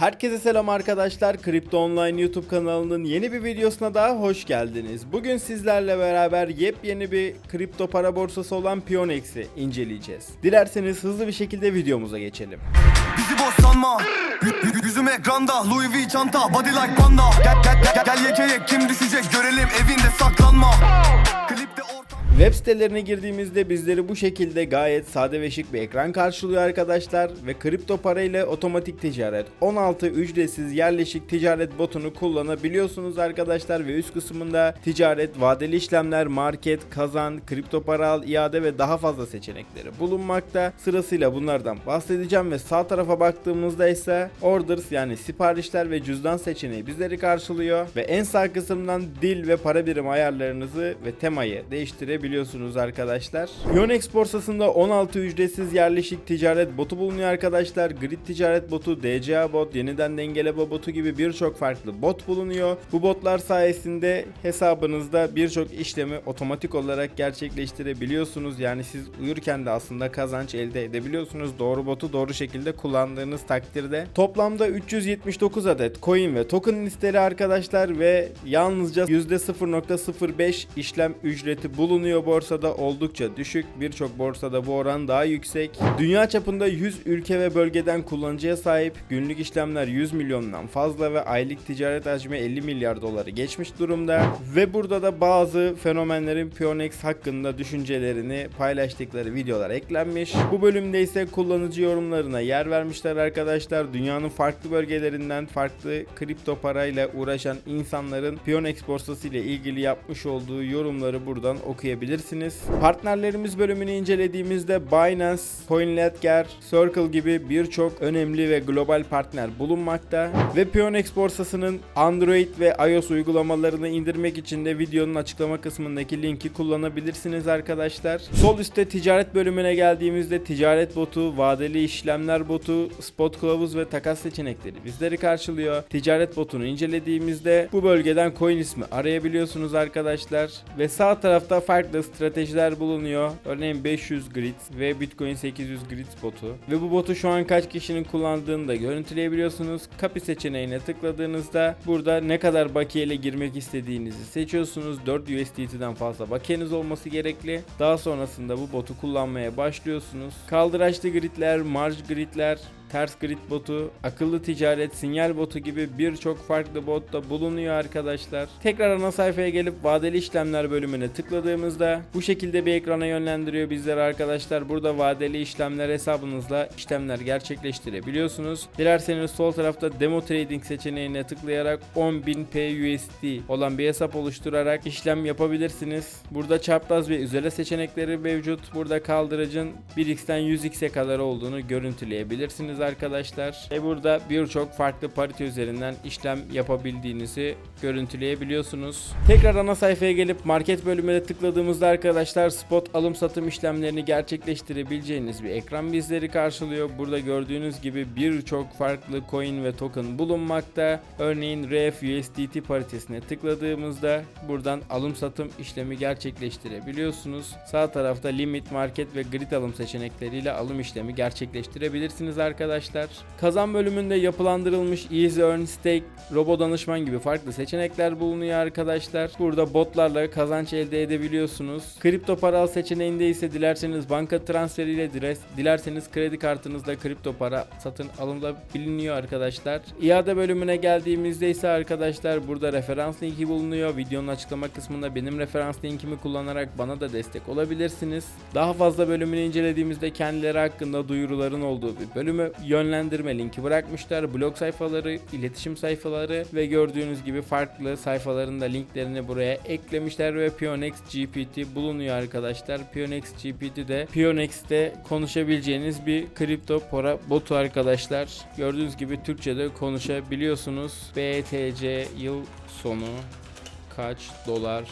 Herkese selam arkadaşlar. Kripto Online YouTube kanalının yeni bir videosuna daha hoş geldiniz. Bugün sizlerle beraber yepyeni bir kripto para borsası olan Pionex'i inceleyeceğiz. Dilerseniz hızlı bir şekilde videomuza geçelim. Bizi boş sanma Yüzüm ekranda Louis V çanta Body like panda Gel gel gel, gel yekeye kim düşecek görelim evinde saklanma Web sitelerine girdiğimizde bizleri bu şekilde gayet sade ve şık bir ekran karşılıyor arkadaşlar ve kripto para ile otomatik ticaret 16 ücretsiz yerleşik ticaret botunu kullanabiliyorsunuz arkadaşlar ve üst kısmında ticaret, vadeli işlemler, market, kazan, kripto para al, iade ve daha fazla seçenekleri bulunmakta. Sırasıyla bunlardan bahsedeceğim ve sağ tarafa baktığımızda ise orders yani siparişler ve cüzdan seçeneği bizleri karşılıyor ve en sağ kısımdan dil ve para birimi ayarlarınızı ve temayı değiştirebiliyorsunuz arkadaşlar. Yonex borsasında 16 ücretsiz yerleşik ticaret botu bulunuyor arkadaşlar. Grid ticaret botu, DCA bot, yeniden dengeleme botu gibi birçok farklı bot bulunuyor. Bu botlar sayesinde hesabınızda birçok işlemi otomatik olarak gerçekleştirebiliyorsunuz. Yani siz uyurken de aslında kazanç elde edebiliyorsunuz. Doğru botu doğru şekilde kullandığınız takdirde. Toplamda 379 adet coin ve token listeli arkadaşlar ve yalnızca %0.05 işlem ücreti bulunuyor borsada oldukça düşük. Birçok borsada bu oran daha yüksek. Dünya çapında 100 ülke ve bölgeden kullanıcıya sahip günlük işlemler 100 milyondan fazla ve aylık ticaret hacmi 50 milyar doları geçmiş durumda. Ve burada da bazı fenomenlerin Pionex hakkında düşüncelerini paylaştıkları videolar eklenmiş. Bu bölümde ise kullanıcı yorumlarına yer vermişler arkadaşlar. Dünyanın farklı bölgelerinden farklı kripto parayla uğraşan insanların Pionex borsası ile ilgili yapmış olduğu yorumları buradan okuyabilirsiniz. Partnerlerimiz bölümünü incelediğimizde Binance, CoinLedger, Circle gibi birçok önemli ve global partner bulunmakta ve Pionex borsasının Android ve iOS uygulamalarını indirmek için de videonun açıklama kısmındaki linki kullanabilirsiniz arkadaşlar. Sol üstte ticaret bölümüne geldiğimizde ticaret botu, vadeli işlemler botu, spot kılavuz ve takas seçenekleri bizleri karşılıyor. Ticaret botunu incelediğimizde bu bölgeden coin ismi arayabiliyorsunuz arkadaşlar ve sağ tarafta farklı stratejiler bulunuyor. Örneğin 500 grid ve Bitcoin 800 grid botu ve bu botu şu an kaç kişinin kullandığını da görüntüleyebiliyorsunuz. Copy seçeneğine tıkladığınızda burada ne kadar bakiyeyle girmek istediğinizi seçiyorsunuz. 4 USDT'den fazla bakiyeniz olması gerekli. Daha sonrasında bu botu kullanmaya başlıyorsunuz. Kaldıraçlı gridler, marj gridler, ters grid botu, akıllı ticaret, sinyal botu gibi birçok farklı bot da bulunuyor arkadaşlar. Tekrar ana sayfaya gelip vadeli işlemler bölümüne tıkladığımızda bu şekilde bir ekrana yönlendiriyor bizleri arkadaşlar. Burada vadeli işlemler hesabınızla işlemler gerçekleştirebiliyorsunuz. Dilerseniz sol tarafta demo trading seçeneğine tıklayarak 10.000 PUSD olan bir hesap oluşturarak işlem yapabilirsiniz. Burada çapraz ve üzere seçenekleri mevcut. Burada kaldırıcın 1x'ten 100x'e kadar olduğunu görüntüleyebilirsiniz arkadaşlar. Ve burada birçok farklı parite üzerinden işlem yapabildiğinizi görüntüleyebiliyorsunuz. Tekrar ana sayfaya gelip market bölümüne tıkladığımızda arkadaşlar spot alım satım işlemlerini gerçekleştirebileceğiniz bir ekran bizleri karşılıyor. Burada gördüğünüz gibi birçok farklı coin ve token bulunmakta. Örneğin REF USDT paritesine tıkladığımızda buradan alım satım işlemi gerçekleştirebiliyorsunuz. Sağ tarafta limit, market ve grid alım seçenekleriyle alım işlemi gerçekleştirebilirsiniz arkadaşlar. Kazan bölümünde yapılandırılmış Easy Earn Stake, Robo Danışman gibi farklı seçenekler bulunuyor arkadaşlar. Burada botlarla kazanç elde edebiliyorsunuz. Kripto para al seçeneğinde ise dilerseniz banka transferiyle dile- dilerseniz kredi kartınızda kripto para satın alınabiliyor arkadaşlar. İade bölümüne geldiğimizde ise arkadaşlar burada referans linki bulunuyor. Videonun açıklama kısmında benim referans linkimi kullanarak bana da destek olabilirsiniz. Daha fazla bölümünü incelediğimizde kendileri hakkında duyuruların olduğu bir bölümü yönlendirme linki bırakmışlar. Blog sayfaları, iletişim sayfaları ve gördüğünüz gibi farklı sayfaların da linklerini buraya eklemişler ve Pionex GPT bulunuyor arkadaşlar. Pionex GPT de Pionex'te konuşabileceğiniz bir kripto para botu arkadaşlar. Gördüğünüz gibi Türkçe'de konuşabiliyorsunuz. BTC yıl sonu kaç dolar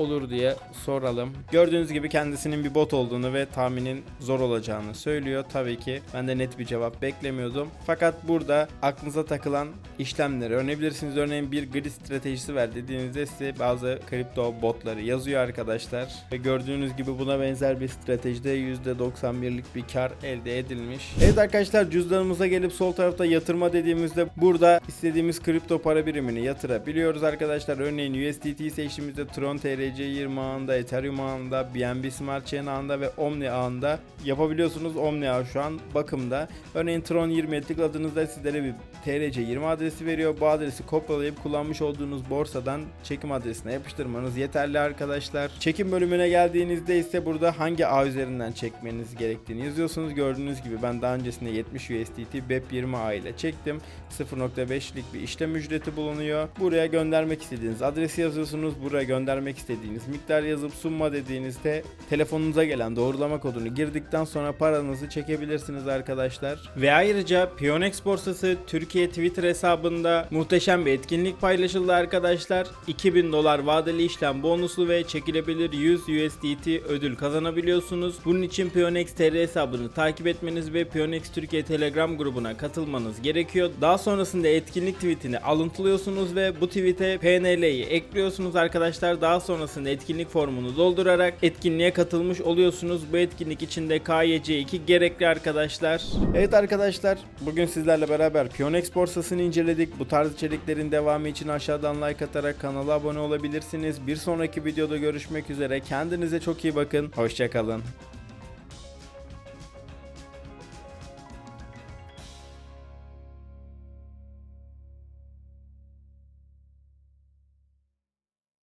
olur diye soralım. Gördüğünüz gibi kendisinin bir bot olduğunu ve tahminin zor olacağını söylüyor. Tabii ki ben de net bir cevap beklemiyordum. Fakat burada aklınıza takılan işlemleri öğrenebilirsiniz. Örneğin bir grid stratejisi ver dediğinizde size bazı kripto botları yazıyor arkadaşlar. Ve gördüğünüz gibi buna benzer bir stratejide %91'lik bir kar elde edilmiş. Evet arkadaşlar cüzdanımıza gelip sol tarafta yatırma dediğimizde burada istediğimiz kripto para birimini yatırabiliyoruz arkadaşlar. Örneğin USDT seçtiğimizde Tron TRC20 ağında, Ethereum ağında, BNB Smart Chain ağında ve Omni ağında yapabiliyorsunuz. Omni ağı şu an bakımda. Örneğin Tron 20'ye tıkladığınızda sizlere bir TRC20 adresi veriyor. Bu adresi kopyalayıp kullanmış olduğunuz borsadan çekim adresine yapıştırmanız yeterli arkadaşlar. Çekim bölümüne geldiğinizde ise burada hangi ağ üzerinden çekmeniz gerektiğini yazıyorsunuz. Gördüğünüz gibi ben daha öncesinde 70 USDT BEP20 ağ ile çektim. 0.5'lik bir işlem ücreti bulunuyor. Buraya göndermek istediğiniz adresi yazıyorsunuz. Buraya göndermek istediğiniz miktar yazıp sunma dediğinizde telefonunuza gelen doğrulama kodunu girdikten sonra paranızı çekebilirsiniz arkadaşlar. Ve ayrıca Pionex borsası Türkiye Twitter hesabında muhteşem bir etkinlik paylaşıldı arkadaşlar. 2000 dolar vadeli işlem bonuslu ve çekilebilir 100 USDT ödül kazanabiliyorsunuz. Bunun için Pionex TR hesabını takip etmeniz ve Pionex Türkiye Telegram grubuna katılmanız gerekiyor. Daha sonrasında etkinlik tweetini alıntılıyorsunuz ve bu tweete PNL'yi ekliyorsunuz arkadaşlar. Daha sonrasında etkinlik formunu doldurarak etkinliğe katılmış oluyorsunuz. Bu etkinlik içinde KYC2 gerekli arkadaşlar. Evet arkadaşlar bugün sizlerle beraber Pionex borsasını inceledik. Bu tarz içeriklerin devamı için aşağıdan like atarak kanala abone olabilirsiniz. Bir sonraki videoda görüşmek üzere. Kendinize çok iyi bakın. Hoşçakalın.